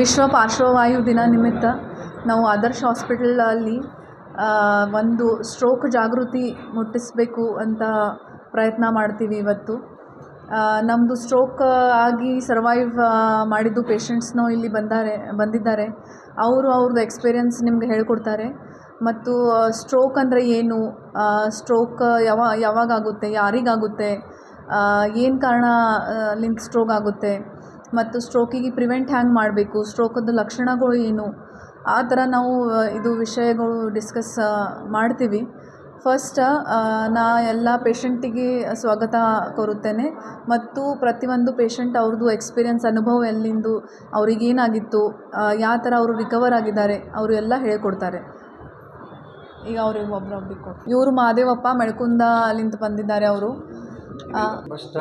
ವಿಶ್ವ ಪಾರ್ಶ್ವವಾಯು ದಿನ ನಿಮಿತ್ತ ನಾವು ಆದರ್ಶ ಹಾಸ್ಪಿಟಲಲ್ಲಿ ಒಂದು ಸ್ಟ್ರೋಕ್ ಜಾಗೃತಿ ಮುಟ್ಟಿಸಬೇಕು ಅಂತ ಪ್ರಯತ್ನ ಮಾಡ್ತೀವಿ ಇವತ್ತು. ನಮ್ಮದು ಸ್ಟ್ರೋಕ್ ಆಗಿ ಸರ್ವೈವ್ ಮಾಡಿದ್ದು ಪೇಷಂಟ್ಸ್ನೂ ಇಲ್ಲಿ ಬಂದಾರೆ, ಬಂದಿದ್ದಾರೆ. ಅವರು ಅವ್ರದ್ದು ಎಕ್ಸ್ಪೀರಿಯನ್ಸ್ ನಿಮ್ಗೆ ಹೇಳ್ಕೊಡ್ತಾರೆ. ಮತ್ತು ಸ್ಟ್ರೋಕ್ ಅಂದರೆ ಏನು? ಸ್ಟ್ರೋಕ್ ಯಾವ ಯಾವಾಗ ಆಗುತ್ತೆ ಯಾರಿಗಾಗುತ್ತೆ ಏನು ಕಾರಣ ಲಿಂಕ್ ಸ್ಟ್ರೋಕ್ ಆಗುತ್ತೆ? ಮತ್ತು ಸ್ಟ್ರೋಕಿಗೆ ಪ್ರಿವೆಂಟ್ ಹ್ಯಾಂಗೆ ಮಾಡಬೇಕು ಸ್ಟ್ರೋಕದ ಲಕ್ಷಣಗಳು ಏನು? ಆ ಥರ ನಾವು ಇದು ವಿಷಯಗಳು ಡಿಸ್ಕಸ್ ಮಾಡ್ತೀವಿ. ಫಸ್ಟ್ ನಾ ಎಲ್ಲ ಪೇಷಂಟಿಗೆ ಸ್ವಾಗತ ಕೋರುತ್ತೇನೆ. ಮತ್ತು ಪ್ರತಿಯೊಂದು ಪೇಷಂಟ್ ಅವ್ರದ್ದು ಎಕ್ಸ್ಪೀರಿಯನ್ಸ್ ಅನುಭವ ಎಲ್ಲಿಂದು, ಅವ್ರಿಗೇನಾಗಿತ್ತು ಯಾವ ಥರ ಅವರು ರಿಕವರ್ ಆಗಿದ್ದಾರೆ, ಅವರು ಎಲ್ಲ ಹೇಳ್ಕೊಡ್ತಾರೆ. ಈಗ ಅವ್ರಿಗೆ ಒಬ್ರೊಬ್ರಿಗೆ ಕೊಟ್ಟು ಇವರು ಮಹಾದೇವಪ್ಪ ಮೆಳ್ಕುಂದ ಅಲ್ಲಿಂದ ಬಂದಿದ್ದಾರೆ ಅವರು ಫಸ್ಟ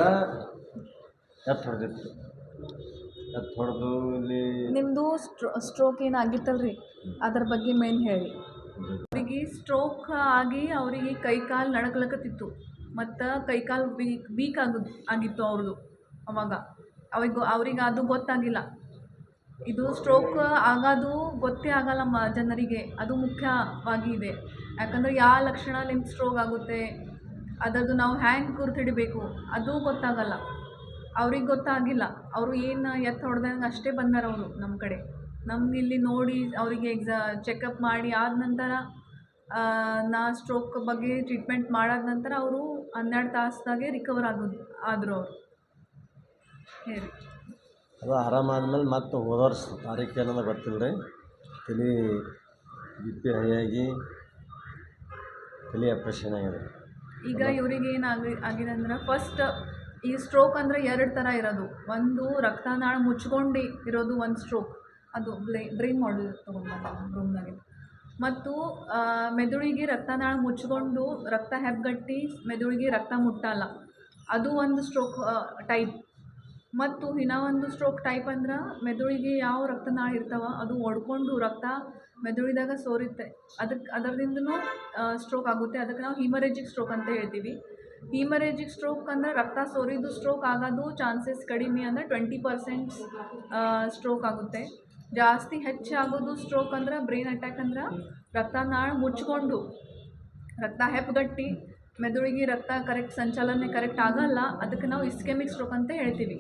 ಎತ್ತು ಹೊಡೆದಿತ್ತು ಎತ್ತು ಹೊಡೆದು ಇಲ್ಲಿ ನಿಮ್ಮದು ಸ್ಟ್ರೋ ಸ್ಟ್ರೋಕ್ ಏನಾಗಿತ್ತಲ್ರಿ? ರೀ ಅದ್ರ ಬಗ್ಗೆ ಮೇನ್ ಹೇಳಿ. ಅವರಿಗೆ ಸ್ಟ್ರೋಕ್ ಆಗಿ ಅವರಿಗೆ ಕೈ ಕಾಲು ನಡಕ್ಲಕತ್ತಿತ್ತು. ಮತ್ತು ಕೈ ಕಾಲು ವೀಕ್ ವೀಕ್ ಆಗ ಆಗಿತ್ತು ಅವ್ರದ್ದು ಅವಾಗ. ಅವಾಗ ಅವ್ರಿಗೆ ಅದು ಗೊತ್ತಾಗಿಲ್ಲ. ಇದು ಸ್ಟ್ರೋಕ್ ಆಗೋದು ಗೊತ್ತೇ ಆಗಲ್ಲ ಮ ಜನರಿಗೆ. ಅದು ಮುಖ್ಯವಾಗಿ ಇದೆ. ಯಾಕಂದರೆ ಯಾವ ಲಕ್ಷಣ ನಿಮ್ಮ ಸ್ಟ್ರೋಕ್ ಆಗುತ್ತೆ ಅದರದ್ದು ನಾವು ಹ್ಯಾಂಗೆ ಹಿಡಿಬೇಕು ಅದು ಗೊತ್ತಾಗಲ್ಲ. ಅವ್ರಿಗೆ ಗೊತ್ತಾಗಿಲ್ಲ. ಅವರು ಏನು ಎತ್ತು ಹೊಡೆದಂಗೆ ಅಷ್ಟೇ ಬಂದಾರ ಅವರು ನಮ್ಮ ಕಡೆ. ನಮ್ಗೆ ಇಲ್ಲಿ ನೋಡಿ ಅವರಿಗೆ ಎಕ್ಸಾ ಚೆಕಪ್ ಮಾಡಿ ಆದ ನಂತರ ನಾ ಸ್ಟ್ರೋಕ್ ಬಗ್ಗೆ ಟ್ರೀಟ್ಮೆಂಟ್ ಮಾಡಾದ ನಂತರ ಅವರು ಹನ್ನೆರಡು ತಾಸ್ದಾಗೆ ರಿಕವರ್ ಆಗೋದು ಆದರು ಅವರು. ಹೇಳಿ. ಅದು ಆರಾಮಾದ್ಮೇಲೆ ಮತ್ತೆ ಹೋದ ವರ್ಷ ತಾರೀಕು ಏನದ ಗೊತ್ತಿಲ್ಲ ರೀ ತಲೆ ಬಿ ಪಿ ಹೈ ಆಗಿ ತಲೆ ಆಪ್ರೇಷನ್ ಆಗಿದೆ. ಈಗ ಇವ್ರಿಗೆ ಏನಾಗಿ ಆಗಿದೆ ಅಂದ್ರೆ ಫಸ್ಟ್ ಈ ಸ್ಟ್ರೋಕ್ ಅಂದರೆ ಎರಡು ಥರ ಇರೋದು. ಒಂದು ರಕ್ತನಾಳ ಮುಚ್ಕೊಂಡು ಇರೋದು ಒಂದು ಸ್ಟ್ರೋಕ್ ಅದು ಬ್ಲೇ ಬ್ರೈನ್ ಮಾಡೆಲ್ ತೊಗೊಂಡು ರೂಮ್ನಾಗೆ ಮತ್ತು ಮೆದುಳಿಗೆ ರಕ್ತನಾಳ ಮುಚ್ಕೊಂಡು ರಕ್ತ ಹೆಬ್ಬಗಟ್ಟಿ ಮೆದುಳಿಗೆ ರಕ್ತ ಮುಟ್ಟಲ್ಲ. ಅದು ಒಂದು ಸ್ಟ್ರೋಕ್ ಟೈಪ್ ಮತ್ತು ಇನ್ನೂ ಒಂದು ಸ್ಟ್ರೋಕ್ ಟೈಪ್ ಅಂದ್ರೆ ಮೆದುಳಿಗೆ ಯಾವ ರಕ್ತನಾಳ ಇರ್ತಾವ, ಅದು ಒಡ್ಕೊಂಡು ರಕ್ತ ಮೆದುಳಿದಾಗ ಸೋರುತ್ತೆ. ಅದಕ್ಕೆ ಅದರಿಂದನೂ ಸ್ಟ್ರೋಕ್ ಆಗುತ್ತೆ. ಅದಕ್ಕೆ ನಾವು ಹಿಮರೇಜಿಕ್ ಸ್ಟ್ರೋಕ್ ಅಂತ ಹೇಳ್ತೀವಿ. ಹಿಮರೇಜಿಕ್ ಸ್ಟ್ರೋಕ್ ಅಂದ್ರೆ ರಕ್ತ ಸೋರಿದ್ದು ಸ್ಟ್ರೋಕ್ ಆಗೋದು ಚಾನ್ಸಸ್ ಕಡಿಮೆ ಅಂದರೆ ಟ್ವೆಂಟಿ ಪರ್ಸೆಂಟ್ ಸ್ಟ್ರೋಕ್ ಆಗುತ್ತೆ. ಜಾಸ್ತಿ ಹೆಚ್ಚಾಗೋದು ಸ್ಟ್ರೋಕ್ ಅಂದ್ರೆ ಬ್ರೈನ್ ಅಟ್ಯಾಕ್ ಅಂದ್ರೆ ರಕ್ತನಾಳ ಮುಚ್ಕೊಂಡು, ರಕ್ತ ಹೆಪ್ಪುಗಟ್ಟಿ ಮೆದುಳಿಗೆ ರಕ್ತ ಕರೆಕ್ಟ್ ಸಂಚಲನೆ ಕರೆಕ್ಟ್ ಆಗಲ್ಲ, ಅದಕ್ಕೆ ನಾವು ಇಸ್ಕೆಮಿಕ್ ಸ್ಟ್ರೋಕ್ ಅಂತ ಹೇಳ್ತೀವಿ.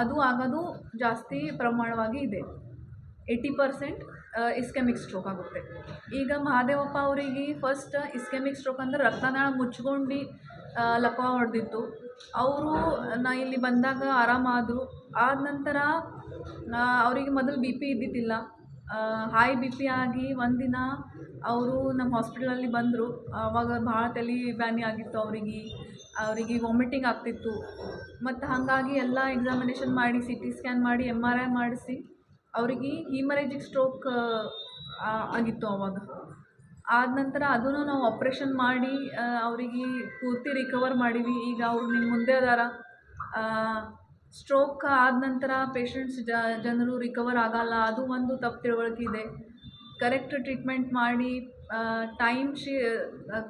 ಅದು ಆಗೋದು ಜಾಸ್ತಿ ಪ್ರಮಾಣವಾಗಿ ಇದೆ. ಏಯ್ಟಿ ಪರ್ಸೆಂಟ್ ಇಸ್ಕೆಮಿಕ್ ಸ್ಟ್ರೋಕ್ ಆಗುತ್ತೆ. ಈಗ ಮಹಾದೇವಪ್ಪ ಅವರಿಗೆ ಫಸ್ಟ್ ಇಸ್ಕೆಮಿಕ್ ಸ್ಟ್ರೋಕ್ ಅಂದ್ರೆ ರಕ್ತನಾಳ ಮುಚ್ಕೊಂಡು ಲಕ್ವ ಹೊಡೆದಿತ್ತು. ಅವರು, ನಾ ಇಲ್ಲಿ ಬಂದಾಗ ಆರಾಮಾದರು. ಆದ ನಂತರ ಅವರಿಗೆ ಮೊದಲು ಬಿ ಪಿ ಇದ್ದಿದ್ದಿಲ್ಲ. ಹಾಯ್ ಬಿ ಪಿ ಆಗಿ ಒಂದಿನ ಅವರು ನಮ್ಮ ಹಾಸ್ಪಿಟಲಲ್ಲಿ ಬಂದರು. ಆವಾಗ ಭಾಳ ತಲೆ ಬ್ಯಾನಿ ಆಗಿತ್ತು ಅವರಿಗೆ. ಅವರಿಗೆ ವಾಮಿಟಿಂಗ್ ಆಗ್ತಿತ್ತು. ಮತ್ತು ಹಾಗಾಗಿ ಎಲ್ಲ ಎಕ್ಸಾಮಿನೇಷನ್ ಮಾಡಿ ಸಿ ಟಿ ಸ್ಕ್ಯಾನ್ ಮಾಡಿ ಎಂ ಆರ್ ಐ ಮಾಡಿಸಿ, ಅವರಿಗೆ ಹಿಮರೇಜಿಕ್ ಸ್ಟ್ರೋಕ್ ಆಗಿತ್ತು ಅವಾಗ. ಆದ ನಂತರ ಅದನ್ನು ನಾವು ಆಪ್ರೇಷನ್ ಮಾಡಿ ಅವರಿಗೆ ಪೂರ್ತಿ ರಿಕವರ್ ಮಾಡೀವಿ. ಈಗ ಅವ್ರು ನಿಮ್ಮ ಮುಂದೆ ಅದಾರ. ಸ್ಟ್ರೋಕ್ ಆದ ನಂತರ ಪೇಷಂಟ್ಸ್ ಜನರು ರಿಕವರ್ ಆಗಲ್ಲ. ಅದು ಒಂದು ತಪ್ಪು ತಿಳುವಳಿಕೆ ಇದೆ. ಕರೆಕ್ಟ್ ಟ್ರೀಟ್ಮೆಂಟ್ ಮಾಡಿ ಟೈಮ್ ಶಿ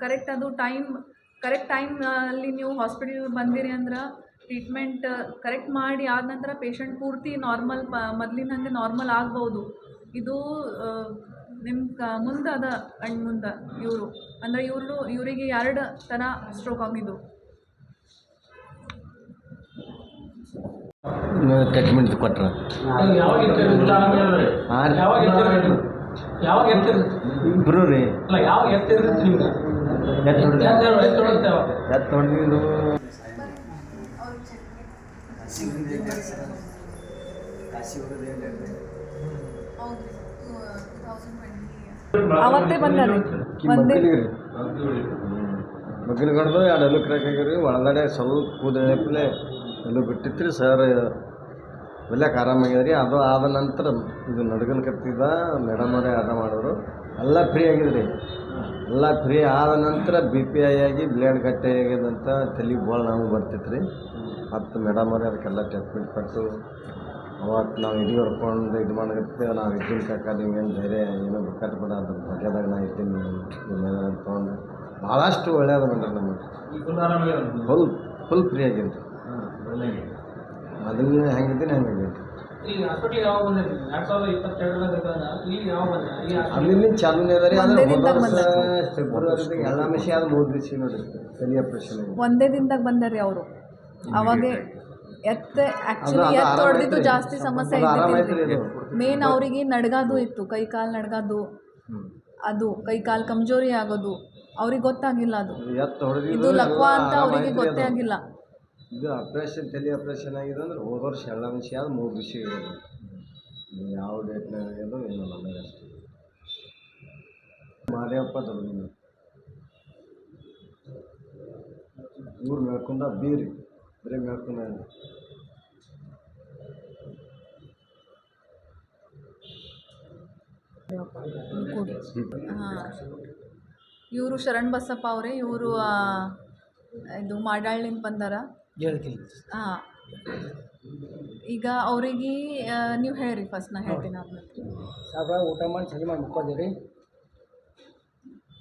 ಕರೆಕ್ಟ್ ಅದು ಟೈಮ್ ಕರೆಕ್ಟ್ ಟೈಮಲ್ಲಿ ನೀವು ಹಾಸ್ಪಿಟಲ್ಗೆ ಬಂದಿರಿ ಅಂದ್ರೆ ಟ್ರೀಟ್ಮೆಂಟ್ ಕರೆಕ್ಟ್ ಮಾಡಿ ಆದ ನಂತರ ಪೇಷಂಟ್ ಪೂರ್ತಿ ನಾರ್ಮಲ್ ಪ ಮೊದಲಿನಂಗೆ ನಾರ್ಮಲ್ ಆಗ್ಬೋದು. ಇದು ನಿಮ್ಮ ಕ ಮುಂದೆ ಅದ ಅಣ್ಣ ಮುಂದೆ ಇವರು. ಅಂದರೆ ಇವರು ಇವರಿಗೆ ಎರಡು ಥರ ಸ್ಟ್ರೋಕ್ ಆಗಿದ್ದು. ಟ್ರೀಟ್ಮೆಂಟ್ ಕೊಟ್ರ. ಹಾಂ ರೀ. ಯಾವಾಗ ಎತ್ತಿರ್ಲಿಲ್ಲ ಯಾವಾಗ? ಅವತ್ತೇ ಬಂದಾರೆ ಒಂದೇ ಎರಡು ಎಲ್ಲೂ ಕ್ರ್ಯಾಕ್ ಆಗಿರಿ ಒಳಗಡೆ ಸ್ವಲ್ಪ ಕೂದಲೆ ಎಲ್ಲೂ ಬಿಟ್ಟಿತ್ತು ರೀ ಸರ್ ಒಲ್ಯಾಕೆ ಆರಾಮಾಗ್ಯದ ರೀ ಅದು ಆದ ನಂತರ ಇದು ನಡ್ಗಲ್ ಕತ್ತಿದ ಮೇಡಮ್ ಅವರೇ ಆಟ ಮಾಡಿದ್ರು. ಎಲ್ಲ ಫ್ರೀ ಆಗಿದ್ರಿ. ಎಲ್ಲ ಫ್ರೀ ಆದ ನಂತರ ಬಿ ಪಿ ಐ ಆಗಿ ಬ್ಲೇಡ್ ಗಟ್ಟೆ ಆಗ್ಯದಂತ ತಲೆಗೆ ಭಾಳ ನಮಗೆ ಬರ್ತಿತ್ತು ರೀ ಮತ್ತು ಮೇಡಮ್ ಅವರೇ ಅದಕ್ಕೆಲ್ಲ ಟ್ರೀಟ್ಮೆಂಟ್ ಕೊಟ್ಟು ಅವತ್ತು ನಾವು ಇಡೀ ಹೊರ್ಕೊಂಡು ಇದು ಮಾಡಕತ್ತೆ ನಾವು ಇದ್ದೀನಿ ಕಾಕ ನಿಮ್ಗೇನು ಧೈರ್ಯ ಏನೋ ಬೇಕಾದ್ರೆ ಬೇಡ ಅದ್ರ ಬಗ್ಗೆದಾಗ ನಾ ಇದ್ದೀನಿ ನಿಮ್ಮ ತೊಗೊಂಡು ಭಾಳಷ್ಟು ಒಳ್ಳೇದು ಮಾಡ್ರಿ ನಮಗೆ. ಈ ಫುಲ್ ಫುಲ್ ಫ್ರೀ ಆಗೀನಿ ರೀ ಮೊದಲನೇ ಹೆಂಗಿದ್ದೀನಿ ಹೆಂಗೆ ಬಂದಿರಿ? ಬಂದ್ರಿ? ಹಾಸ್ಪಿಟ್ಲಿಗೆ ಅಲ್ಲಿಂದ ಚಾಲೂನೇ ಅದ ರೀ ಒಂದೇ ಅಂದ್ರೆ ದಿನದಾಗ ಹೋದ ವರ್ಷ ಫೆಬ್ರವರಿದಾಗ ಎಲ್ಲ ಮಿಷಿ ಆದ ಮೂರು ದಿವಸ ನೋಡ್ರಿ ತಲೆ ಆಪರೇಷನ್ ಒಂದೇ ದಿನದಾಗ ಬಂದಾರ್ರಿ ಅವರು. ಅವಾಗೆ ಎತ್ತ ಆ್ಯಕ್ಚುಲಿ ಅದು ಎತ್ತ ಹೊಡೆದಿದ್ದು ಜಾಸ್ತಿ ಸಮಸ್ಯೆ. ಮೇನ್ ಅವರಿಗೆ ನಡ್ಗಾದು ಇತ್ತು ಕೈ ಕಾಲು ನಡ್ಗಾದು. ಅದು ಕೈ ಕಾಲು ಕಮ್ಜೋರಿ ಆಗೋದು. ಅವ್ರಿಗೆ ಗೊತ್ತಾಗಿಲ್ಲ ಅದು. ಇದು ಲಕ್ವಾ ಅಂತ ಅವರಿಗೆ ಗೊತ್ತೇ ಆಗಿಲ್ಲ. ಇದು ಆಪ್ರೇಷನ್ ತಲೆ ಆಪ್ರೇಷನ್ ಆಗಿದೆ ಅಂದ್ರೆ ಹೋದ ವರ್ಷ ಎಲ್ಲ ವಿಷಯ ಆದ ಮೂರು ವಿಷಯ ಇರೋದು. ಯಾವ ಡೇಟ್ನಾಗ ಇರೋದು ಏನೋ ನನಗೆ ಅಷ್ಟೇ ಮಾದೇವಪ್ಪ ದೊಡ್ಡ ಇವ್ರು ಮೇಳ್ಕೊಂಡ ಬೀರಿ ಬರೀ ಮೇಳ್ಕೊಂಡ ಹಾಂ ಇವರು ಶರಣ್ ಬಸಪ್ಪ ಅವರೇ ಇವರು ಇದು ಮಾಡಾಳ್ನಿಂದ ಬಂದಾರ ಹೇಳ್ತೀನಿ. ಹಾಂ. ಈಗ ಅವರಿಗೆ ನೀವು ಹೇಳ್ರಿ ಫಸ್ಟ್ ನಾ ಹೇಳ್ತೀನಿ ಆದ್ಮೇಲೆ ಸಾಬ್ರ ಊಟ ಮಾಡಿ ಸರಿ ಮಾಡಿ ಮುಕ್ಕೋದಿರಿ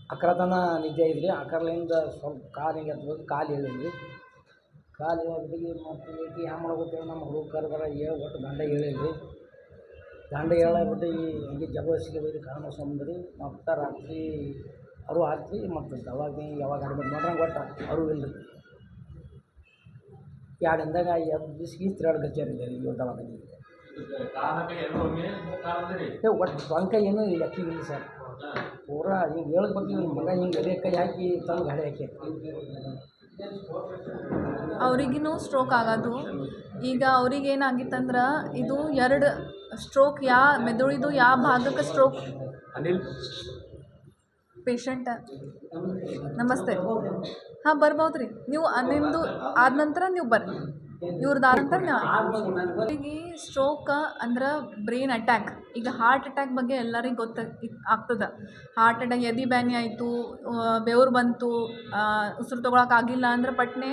ಅಕ್ರತನ ನಿದ್ದೆ ಇದ್ರಿ ಅಕ್ರಲಿಂದ ಸ್ವಲ್ಪ ಕಾಲು ಹಿಂಗೆ ಕಾಲು ಹೇಳಿದ್ರಿ ಕಾಲು ಹೇಳಿದ್ರಿ ಮತ್ತು ಏಕಿ ಮಾಡ್ಬೇಕು ನಮ್ಮ ಹುಡುಗ ಕರ್ದಾರ ಏಳು ಒಟ್ಟು ಗಂಡ ಹೇಳಿಲ್ರಿ ದಂಡ ಹೇಳಬಿಟ್ಟು ಈ ಹಿಂಗೆ ಜಬರ್ದಸ್ತಿಗೆ ಹೋಗಿ ಕಾರಣ ಸಂಬಂಧಿ ಮತ್ತು ರಾತ್ರಿ ಅರು ಹಾಕ್ತಿ ಮತ್ತು ದವಾಖಾನೆ ಯಾವಾಗ ಅಡ್ಮಿಟ್ ಮಾಡ್ರಂಗೆ ಒಟ್ಟು ಅರು ಇಲ್ರಿ. ಎರಡು ದಿನದಾಗ ಎರಡು ಈ ತಿರುಗಾಡು ರೀ ಈ ದವಾಖಾನೆ ಒಟ್ಟು ಸ್ವಂತ ಏನೂ ಇಲ್ಲ, ಅಕ್ಕಿ ಇಲ್ಲ ಸರ್. ಪೂರಾ ಹಿಂಗೆ ಹೇಳಕ್ ಬರ್ತೀವಿ ನಿಮ್ಮ ಮಗ ಹಿಂಗೆ ಎದೆ ಕೈ ಹಾಕಿ ತಂದು ಗಾಡಿ ಹಾಕಿ. ಅವ್ರಿಗಿನೂ ಸ್ಟ್ರೋಕ್ ಆಗೋದು. ಈಗ ಅವ್ರಿಗೆ ಏನಾಗಿತ್ತಂದ್ರೆ ಇದು ಎರಡು ಸ್ಟ್ರೋಕ್ ಯಾ ಮೆದುಳಿದು ಯಾವ ಭಾಗಕ್ಕೆ ಸ್ಟ್ರೋಕ್ ಪೇಷಂಟ್ ನಮಸ್ತೆ. ಹಾಂ ಬರ್ಬೋದು ರೀ ನೀವು ನಿಮ್ಮದು ಆದ ನಂತರ ನೀವು ಬರ್ರಿ. ಇವ್ರದ್ದು ಆದ ನಂತರ ಸ್ಟ್ರೋಕ್ ಅಂದ್ರೆ ಬ್ರೈನ್ ಅಟ್ಯಾಕ್ ಈಗ ಹಾರ್ಟ್ ಅಟ್ಯಾಕ್ ಬಗ್ಗೆ ಎಲ್ಲರಿಗೆ ಗೊತ್ತ ಆಗ್ತದೆ. ಹಾರ್ಟ್ ಅಟ್ಯಾಕ್ ಎದಿ ಬ್ಯಾನಿ ಆಯಿತು ಬೆವ್ರು ಬಂತು ಉಸಿರು ತೊಗೊಳಕ್ಕಾಗಿಲ್ಲ ಅಂದ್ರೆ ಪಟ್ನೆ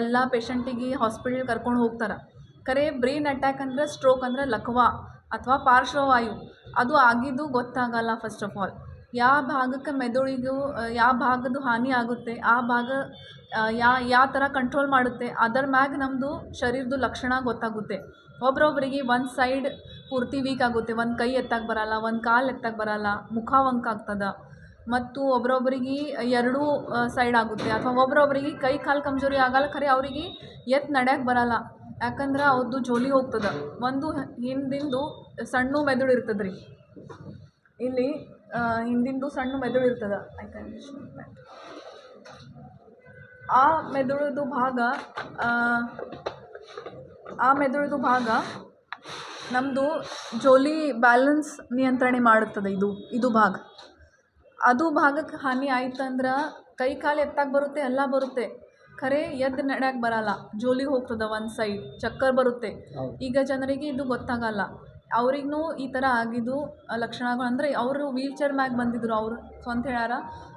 ಎಲ್ಲ ಪೇಷಂಟಿಗೆ ಹಾಸ್ಪಿಟಲ್ ಕರ್ಕೊಂಡು ಹೋಗ್ತಾರೆ. ಖರೆ ಬ್ರೈನ್ ಅಟ್ಯಾಕ್ ಅಂದ್ರೆ ಸ್ಟ್ರೋಕ್ ಅಂದ್ರೆ ಲಕ್ವಾ ಅಥವಾ ಪಾರ್ಶ್ವವಾಯು. ಅದು ಆಗಿದ್ದು ಗೊತ್ತಾಗಲ್ಲ ಫಸ್ಟ್ ಆಫ್ ಆಲ್ ಯಾವ ಭಾಗಕ್ಕೆ ಮೆದುಳಿಗೂ ಯಾವ ಭಾಗದ್ದು ಹಾನಿ ಆಗುತ್ತೆ, ಆ ಭಾಗ ಯಾ, ಯಾವ ಥರ ಕಂಟ್ರೋಲ್ ಮಾಡುತ್ತೆ, ಅದರ ಮ್ಯಾಗ ನಮ್ಮದು ಶರೀರದ್ದು ಲಕ್ಷಣ ಗೊತ್ತಾಗುತ್ತೆ. ಒಬ್ರೊಬ್ರಿಗೆ ಒಂದು ಸೈಡ್ ಪೂರ್ತಿ ವೀಕ್ ಆಗುತ್ತೆ, ಒಂದು ಕೈ ಎತ್ತಕ್ಕೆ ಬರಲ್ಲ, ಒಂದು ಕಾಲು ಎತ್ತಕ್ಕೆ ಬರಲ್ಲ, ಮುಖ ಆಗ್ತದೆ. ಮತ್ತು ಒಬ್ರೊಬ್ರಿಗೆ ಎರಡೂ ಸೈಡ್ ಆಗುತ್ತೆ, ಅಥವಾ ಒಬ್ರೊಬ್ರಿಗೆ ಕೈ ಕಾಲು ಕಮ್ಜೋರಿ ಆಗಲ್ಲ, ಖರೆ ಅವರಿಗೆ ಎತ್ತು ನಡ್ಯಕ್ಕೆ ಬರಲ್ಲ. ಯಾಕಂದ್ರೆ ಅವ್ರದ್ದು ಜೋಲಿ ಹೋಗ್ತದೆ. ಒಂದು ಹಿಂದಿಂದು ಸಣ್ಣ ಮೆದುಳು ಇರ್ತದೆ ಇಲ್ಲಿ ಹಿಂದಿಂದು ಸಣ್ಣ ಮೆದುಳು ಇರ್ತದೆ. ಐ ಕ್ಯಾನ್ ಆ ಮೆದುಳದು ಭಾಗ ಆ, ಮೆದುಳದು ಭಾಗ ನಮ್ಮದು ಜೋಲಿ ಬ್ಯಾಲೆನ್ಸ್ ನಿಯಂತ್ರಣೆ ಮಾಡುತ್ತದೆ ಇದು ಇದು ಭಾಗ. ಅದು ಭಾಗಕ್ಕೆ ಹಾನಿ ಆಯ್ತಂದ್ರೆ ಕೈ ಕಾಲು ಎತ್ತಕ್ಕೆ ಬರುತ್ತೆ ಎಲ್ಲ ಬರುತ್ತೆ. ಖರೆ ಎದ್ದು ನಡ್ಯಾಕೆ ಬರಲ್ಲ. ಜೋಲಿ ಹೋಗ್ತದೆ ಒಂದು ಸೈಡ್ ಚಕ್ಕರ್ ಬರುತ್ತೆ. ಈಗ ಜನರಿಗೆ ಇದು ಗೊತ್ತಾಗಲ್ಲ. ಅವ್ರಿಗೂ ಈ ಥರ ಆಗಿದ್ದು ಲಕ್ಷಣಗಳು ಅಂದರೆ ಅವರು ವೀಲ್ಚೇರ್ ಮ್ಯಾಗ ಬಂದಿದ್ರು ಅವರು. ಸ್ವಂತ ಹೇಳ್ಯಾರ.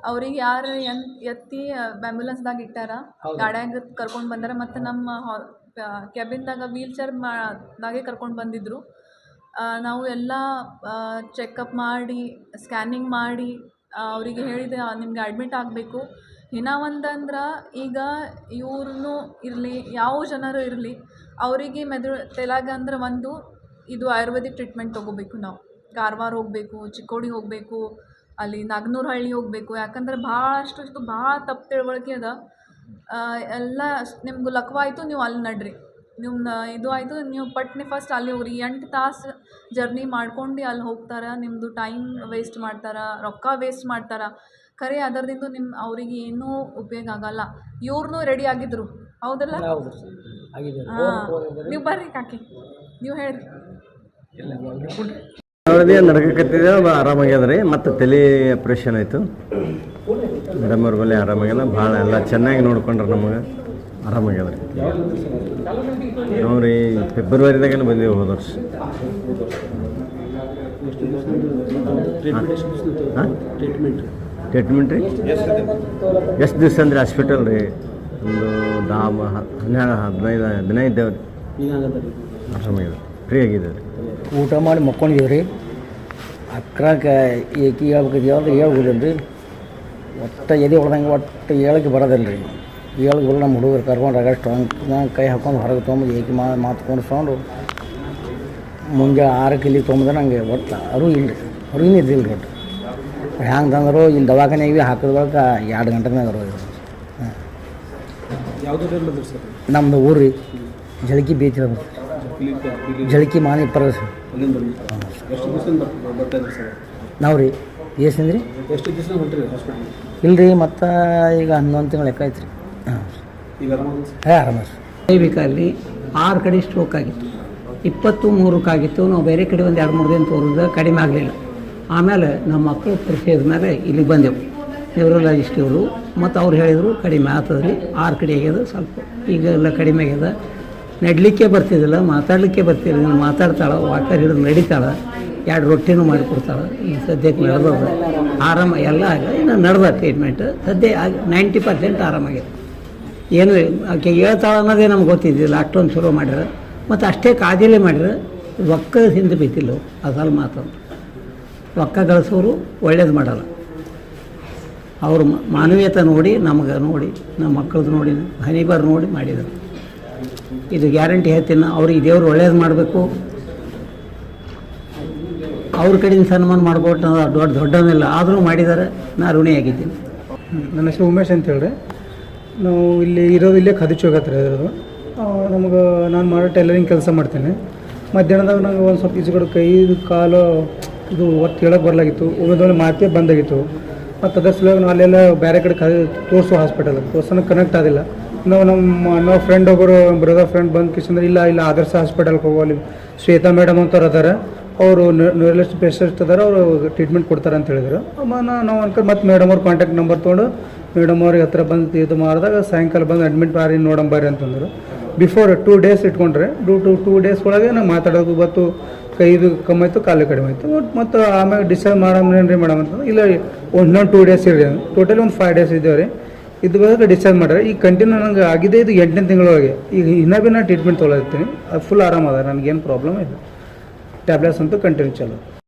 ಅವ್ರಿಗೆ ಯಾರು ಎನ್ ಎತ್ತಿ ಆ್ಯಂಬುಲೆನ್ಸ್ದಾಗ ಇಟ್ಟಾರ. ಗಾಡ್ಯಾಗ ಕರ್ಕೊಂಡು ಬಂದಾರ. ಮತ್ತು ನಮ್ಮ ಹಾ ಕ್ಯಾಬಿನ್ದಾಗ ವೀಲ್ಚೇರ್ ಮಾ ದಾಗೆ ಕರ್ಕೊಂಡು ಬಂದಿದ್ದರು ನಾವು ಎಲ್ಲ ಚೆಕಪ್ ಮಾಡಿ ಸ್ಕ್ಯಾನಿಂಗ್ ಮಾಡಿ ಅವರಿಗೆ ಹೇಳಿದೆ ನಿಮಗೆ ಅಡ್ಮಿಟ್ ಆಗಬೇಕು. ಇನ್ನು ಒಂದಂದ್ರೆ ಈಗ ಇವ್ರೂ ಇರಲಿ ಯಾವ ಜನರು ಇರಲಿ ಅವರಿಗೆ ಮೆದು ತೆಲಾಗ ಅಂದ್ರೆ ಒಂದು ಇದು ಆಯುರ್ವೇದಿಕ್ ಟ್ರೀಟ್ಮೆಂಟ್ ತೊಗೋಬೇಕು ನಾವು. ಕಾರವಾರ ಹೋಗಬೇಕು ಚಿಕ್ಕೋಡಿ ಹೋಗಬೇಕು ಅಲ್ಲಿ ನಾಗನೂರಹಳ್ಳಿ ಹೋಗಬೇಕು. ಯಾಕಂದ್ರೆ ಭಾಳಷ್ಟು ಇಷ್ಟು ಭಾಳ ತಪ್ಪು ತಿಳುವಳಿಕೆ ಅದ. ಎಲ್ಲ ನಿಮ್ಗೆ ಲಕ್ವ ಆಯಿತು ನೀವು ಅಲ್ಲಿ ನಡ್ರಿ. ನಿಮ್ಮ ಇದು ಆಯಿತು ನೀವು ಪಟ್ನೆ ಫಸ್ಟ್ ಅಲ್ಲಿ ಹೋಗ್ರಿ. ಎಂಟು ತಾಸು ಜರ್ನಿ ಮಾಡ್ಕೊಂಡು ಅಲ್ಲಿ ಹೋಗ್ತಾರೆ. ನಿಮ್ಮದು ಟೈಮ್ ವೇಸ್ಟ್ ಮಾಡ್ತಾರೆ ರೊಕ್ಕ ವೇಸ್ಟ್ ಮಾಡ್ತಾರೆ. ಖರೆ ಅದರದಿಂದ ನಿಮ್ಮ ಅವರಿಗೆ ಏನೂ ಉಪಯೋಗ ಆಗಲ್ಲ. ಇವ್ರನ್ನೂ ರೆಡಿ ಆಗಿದ್ರು. ಹೌದಲ್ಲ? ಹಾಂ ನೀವು ಬರ್ರಿ ಕಾಕಿ. ನೀವು ಹೇಳ್ರಿ. ಆರಾಮಾಗ್ಯದ್ರಿ ಆರಾಮಾಗ್ಯದ ರೀ. ಮತ್ತು ತಲೆ ಆಪ್ರೇಷನ್ ಆಯಿತು. ಮೇಡಮ್ ಅವ್ರ ಬಳಿ ಆರಾಮಾಗ್ಯದ ಭಾಳ ಎಲ್ಲ ಚೆನ್ನಾಗಿ ನೋಡ್ಕೊಂಡ್ರೆ ನಮಗೆ. ಆರಾಮಾಗ್ಯದ ರೀ ನಾವು ರೀ ಫೆಬ್ರವರಿದಾಗೇನು ಬಂದೀವಿ ಹೋದ ವರ್ಷ. ಟ್ರೀಟ್ಮೆಂಟ್ ರೀ? ಎಷ್ಟು ದಿವಸ ಅಂದ್ರೆ ಹಾಸ್ಪಿಟಲ್ ರೀ? ಒಂದು ದಾಮ ಹನ್ನೆರಡು ಹದಿನೈದು ಹದಿನೈದು ಆರಾಮಾಗಿದೆ ಫ್ರೀ ಆಗಿದೆ ರೀ ಊಟ ಮಾಡಿ ಮಕ್ಕೊಂಡಿದ್ದೀವಿ ರೀ. ಅಕ್ರಾಕ ಏಕಿ ಹೇಳ್ಬೇಕು ಅಂದ್ರೆ ಹೇಳ್ಬೋದಿಲ್ಲ ರೀ ಒಟ್ಟು ಎದೆ ಹೊಡೆದಂಗೆ ಒಟ್ಟು ಹೇಳಕ್ಕೆ ಬರೋದಿಲ್ಲ ರೀ ಹೇಳಕ್ಕೆ ಬರೋ ನಮ್ಮ ಹುಡುಗರು ಕರ್ಕೊಂಡು ಅಗಷ್ಟು ಸ್ಟ್ರಾಂಗ್ ಕೈ ಹಾಕೊಂಡು ಹೊರಗೆ ತೊಗೊಂಡು ಏಕಿ ಮಾ ಮಾತುಕೊಂಡು ಕುಣಿಸ್ಕೊಂಡು ಮುಂಜಾನೆ ಆರಕ್ಕೆ ಇಲ್ಲಿ ತೊಗೊಂಬಂದ್ರೆ ನಂಗೆ ಒಟ್ಟು ಅರು ಇಲ್ಲ ರೀ. ಅರಿವಿನ ಇದ್ದಿಲ್ಲ ಒಟ್ಟು. ಹ್ಯಾಂಗೆ ತಂದರು ಇಲ್ಲಿ ದವಾಖಾನೆಗೆ ಹಾಕಿದ ಬಳಿಕ ಎರಡು ಗಂಟೆನಾಗ ಅರು ಹಾಂ ನಮ್ಮದು ಊರು ರೀ ಜಳಕಿ ಬೀಚ್ ಜಳಕಿ ಮಾನಿ ಪರ ಅಲ್ಲಿಂದ ಎಷ್ಟು ದಿವಸದಿಂದ ಬರ್ತಾ ಇದ್ರಿ ಸರ್? ನಾವು ರೀ ಎಷ್ಟು ದಿವಸ ಹೊಂಟ್ರಿ ಹಾಸ್ಪಿಟಲ್ ಇಲ್ಲ ರೀ ಮತ್ತು ಈಗ ಹನ್ನೊಂದು ತಿಂಗಳು ಲೆಕ್ಕ ಐತ್ರಿ. ರೀ ಹಾಂ. ಈಗ ಆರಾಮ ಹಾಂ ಆರಾಮ ದೈವಿಕಲ್ಲಿ ಆರು ಕಡೆ ಸ್ಟ್ರೋಕ್ ಆಗಿತ್ತು. ಇಪ್ಪತ್ತು ಮೂರಕ್ಕಾಗಿತ್ತು ನಾವು ಬೇರೆ ಕಡೆ ಒಂದು ಎರಡು ಮೂರು ದಿನ ತೋರಿದ ಕಡಿಮೆ ಆಗಲಿಲ್ಲ. ಆಮೇಲೆ ನಮ್ಮ ಮಕ್ಕಳು ಪರಿಚಯದ ಮೇಲೆ ಇಲ್ಲಿಗೆ ಬಂದೆವು. ನ್ಯೂರಲಾಜಿಸ್ಟ್ ಇವರು. ಮತ್ತು ಅವ್ರು ಹೇಳಿದರು ಕಡಿಮೆ ಆಗ್ತದ್ರಿ ರೀ ಆರು ಕಡೆ ಆಗ್ಯದ ಸ್ವಲ್ಪ ಈಗ ಎಲ್ಲ ಕಡಿಮೆ ಆಗ್ಯದ. ನಡಲಿಕ್ಕೆ ಬರ್ತಿದ್ದಿಲ್ಲ, ಮಾತಾಡಲಿಕ್ಕೆ ಬರ್ತಿರಲಿಲ್ಲ ಮಾತಾಡ್ತಾಳೆ, ವಾಕರ್ ಹಿಡಿದು ನಡೀತಾಳೆ, ಎರಡು ರೊಟ್ಟಿನೂ ಮಾಡಿಕೊಡ್ತಾಳೆ, ಈ ಸದ್ಯಕ್ಕೆ ನಡೆದದ. ಆರಾಮ, ಎಲ್ಲ ಆಗ, ಇನ್ನು ನಡೆದ ಟ್ರೀಟ್ಮೆಂಟ್ ಸದ್ಯ ನೈಂಟಿ ಪರ್ಸೆಂಟ್ ಆರಾಮಾಗಿದೆ. ಏನು, ಆಕೆ ಹೇಳ್ತಾಳೆ ಅನ್ನೋದೇ ನಮ್ಗೆ ಗೊತ್ತಿದ್ದಿಲ್ಲ ಅಷ್ಟೊಂದು ಶುರು ಮಾಡ್ಯಾರ ಮತ್ತು ಅಷ್ಟೇ ಕಾದಿಲೆ ಮಾಡ್ಯಾರ ರೊಕ್ಕ ಹಿಂದೆ ಬಿದ್ದಿಲ್ಲ. ಅಸಲು ಮಾತು. ರೊಕ್ಕ ಗಳಿಸೋರು ಒಳ್ಳೇದು ಮಾಡಲ್ಲ. ಅವರು ಮಾನವೀಯತೆ ನೋಡಿ, ನಮಗೆ ನೋಡಿ ನಮ್ಮ ಮಕ್ಕಳದ್ದು ನೋಡಿ, ಹನಿಬಾರ್ ನೋಡಿ ಮಾಡಿದರು. ಇದು ಗ್ಯಾರಂಟಿ ಹೇಳ್ತೀನಿ, ಅವ್ರಿಗೆ ದೇವರು ಒಳ್ಳೇದು ಮಾಡಬೇಕು. ಅವ್ರ ಕಡೆಯಿಂದ ಸನ್ಮಾನ ಅನ್ನೋದು ದೊಡ್ಡ ದೊಡ್ಡವನ್ನೆಲ್ಲ ಆದರೂ ಮಾಡಿದ್ದಾರೆ, ನಾ ಋಣಿಯಾಗಿದ್ದೀನಿ. ನನ್ನ ಹೆಸರು ಉಮೇಶ್ ಅಂತ ಹೇಳ್ರಿ ನಾವು ಇಲ್ಲಿ ಇರೋದು ಇಲ್ಲೇ ಖದಿಚೋಗ ಹತ್ರ ಇರೋದು. ನಮಗೆ ನಾನು ಮಾಡೋ ಟೈಲರಿಂಗ್ ಕೆಲಸ ಮಾಡ್ತೇನೆ. ಮಧ್ಯಾಹ್ನದಾಗ ನಂಗೆ ಒಂದು ಸ್ವಲ್ಪ ಈಜುಗಡೆ ಕೈ, ಕಾಲು ಇದು ಒತ್ತು ಹೇಳೋಕೆ ಬರಲಾಗಿತ್ತು. ಒಮ್ಮೆ ಮಾತೇ ಬಂದಾಗಿತ್ತು. ಮತ್ತು ಅದರ ಸಲುವಾಗಿ ನಾವು ಅಲ್ಲೆಲ್ಲ ಬೇರೆ ಕಡೆ ಕ ತೋರಿಸೋ ಹಾಸ್ಪಿಟಲ್ ತೋರ್ಸೋಣ ಕನೆಕ್ಟ್ ಆಗಿಲ್ಲ ನಾವು ನಮ್ಮ ನಾವು ಫ್ರೆಂಡ್ ಒಬ್ಬರು ಬ್ರದರ್ ಫ್ರೆಂಡ್ ಬಂದು ಕಿಶಂದ್ರೆ, ಇಲ್ಲ ಇಲ್ಲ, ಆದರ್ಶ ಹಾಸ್ಪಿಟಲ್ಗೆ ಹೋಗೋ ಅಲ್ಲಿ ಶ್ವೇತಾ ಮೇಡಮ್ ಅಂತವ್ರು ಅದಾರ ಅವರು ನ್ಯೂರಲಿಸ್ಟ್ ಪೇಷಂಟ್ ಅದಾರ ಅವರು ಟ್ರೀಟ್ಮೆಂಟ್ ಕೊಡ್ತಾರೆ ಅಂತ ಹೇಳಿದ್ರು. ನಾವು ಅನ್ಕೊಂಡು ಮತ್ತೆ ಮೇಡಮ್ ಅವ್ರ ಕಾಂಟ್ಯಾಕ್ಟ್ ನಂಬರ್ ತೊಗೊಂಡು ಮೇಡಮ್ ಅವ್ರಿಗೆ ಹತ್ರ ಬಂದು ಇದು ಮಾಡಿದಾಗ ಸಾಯಂಕಾಲ ಬಂದು ಅಡ್ಮಿಟ್ ಮಾಡಿ ಬಾರಿ ಅಂತಂದರು. ಬಿಫೋರ್ ಟೂ ಡೇಸ್ ಇಟ್ಕೊಂಡ್ರೆ ಡೂ ಟು ಟೂ ಡೇಸ್ ಒಳಗೆ ನಾವು ಮಾತಾಡೋದು ಬತ್ತು ಕೈದು ಕಮ್ಮಿ ಆಯಿತು, ಕಾಲು ಕಡಿಮೆ ಆಯಿತು. ಮತ್ತು ಆಮೇಲೆ ಡಿಸೈಡ್ ಮಾಡಮ್ರೇನ್ರಿ ಮೇಡಮ್ ಅಂತಂದ್ರೆ, ಇಲ್ಲ, ಒಂದು ಟೂ ಡೇಸ್ ಇರ್ರಿ ಟೋಟಲಿ ಒಂದು ಫೈವ್ ಡೇಸ್ ಇದ್ದೇವೆ ರೀ. ಇದು ಬೇಕಾದ್ರೆ ಡಿಸ್ಚಾರ್ಜ್ ಮಾಡ್ಯಾರ. ಈಗ ಕಂಟಿನ್ಯೂ ನನಗೆ ಆಗಿದೆ ಇದು ಎಂಟನೇ ತಿಂಗಳೊಳಗೆ ಈಗ ಇನ್ನೂ ಭೀ ನಾನು ಟ್ರೀಟ್ಮೆಂಟ್ ತೊಗೊಳತ್ತೀನಿ. ಅದು ಫುಲ್ ಆರಾಮದ ನನಗೇನು ಪ್ರಾಬ್ಲಮ್ ಇಲ್ಲ. ಟ್ಯಾಬ್ಲೆಟ್ಸ್ ಅಂತೂ ಕಂಟಿನ್ಯೂ ಚಲೋ.